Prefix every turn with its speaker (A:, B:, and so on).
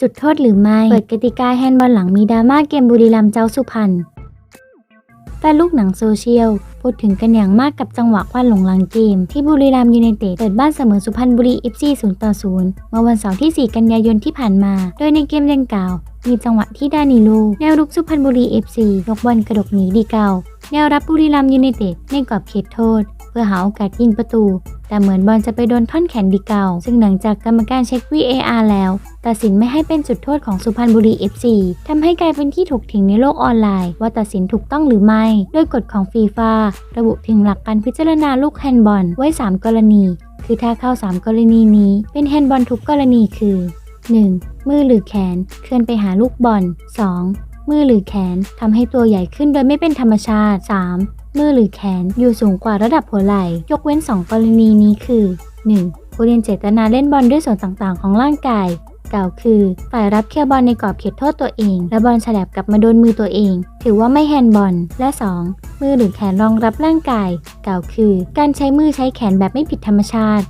A: จุดโทษหรือไม่ เปิดกติกาแฮนด์บอลหลังมีดราม่าเกมบุรีรัมย์เจ้าสุพรรณแฟนลูกหนังโซเชียล พูดถึงกันอย่างมากกับจังหวะควันหลงหลังเกม ที่บุรีรัมย์ยูไนเต็ดเปิดบ้านเสมอสุพรรณบุรี FC 0ต่อ0เมื่อวันเสาร์ที่ 4 กันยายนที่ผ่านมา โดยในเกมดังกล่าว มีจังหวะที่ดานิโลแนวรุกสุพรรณบุรี FC ยกบอลกระดกหนีดีเก่าแนวรับบุรีรัมย์ยูไนเต็ดในกรอบเขตโทษ เพื่อหาโอกาสยิงประตู แต่เหมือนบอลจะไปโดนท่อนแขนดีเก่าซึ่งหลังจากกรรมการเช็ค VAR แล้วตัดสินไม่ให้เป็นจุดโทษของสุพรรณบุรี FC ทำให้กลายเป็นที่ถกเถียงในโลกออนไลน์ ว่าตัดสินถูกต้องหรือไม่ โดยกฎของฟีฟาระบุถึงหลักการพิจารณาลูกแฮนด์บอลไว้ 3 กรณี คือถ้าเข้า 3 กรณีนี้ เป็นแฮนด์บอลทุกกรณีคือ 1. มือหรือแขน เคลื่อนไปหาลูกบอล 2. มือหรือแขนทำให้ตัวใหญ่ขึ้นโดยไม่เป็นธรรมชาติ 3. มือหรือแขนอยู่สูงกว่าระดับหัวไหล่ ยกเว้น 2 กรณีนี้คือ 1. ผู้เล่นเจตนาเล่นบอลด้วยส่วนต่างๆ ของร่างกายกล่าวคือฝ่ายรับเคลียร์บอลในกรอบเขตโทษตัวเอง และบอลฉลับกลับมาโดนมือตัวเอง ถือว่าไม่แฮนด์บอล และ 2. มือหรือแขนรองรับร่างกาย กล่าวคือ การใช้มือใช้แขนแบบไม่ผิดธรรมชาติ